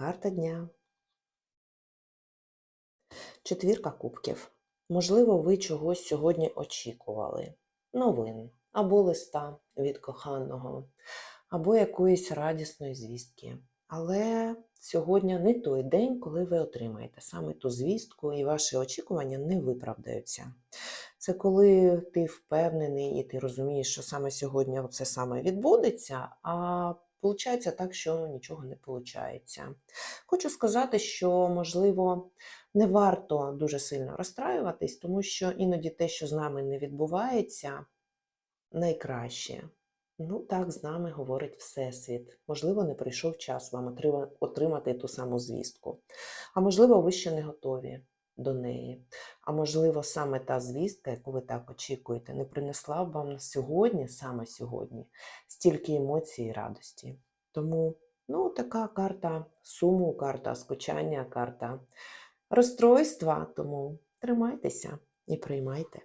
Карта дня. Четвірка кубків. Можливо, ви чогось сьогодні очікували. Новин або листа від коханого, або якоїсь радісної звістки. Але сьогодні не той день, коли ви отримаєте саме ту звістку, і ваші очікування не виправдаються. Це коли ти впевнений і ти розумієш, що саме сьогодні це саме відбудеться, а виходить так, що нічого не виходить. Хочу сказати, що, можливо, не варто дуже сильно розстраюватись, тому що іноді те, що з нами не відбувається, найкраще. Ну, так з нами говорить Всесвіт. Можливо, не прийшов час вам отримати ту саму звістку. А можливо, ви ще не готові до неї. А можливо, саме та звістка, яку ви так очікуєте, не принесла б вам сьогодні, саме сьогодні, стільки емоцій і радості. Тому, ну, така карта суму, карта скучання, карта розстройства. Тому тримайтеся і приймайте.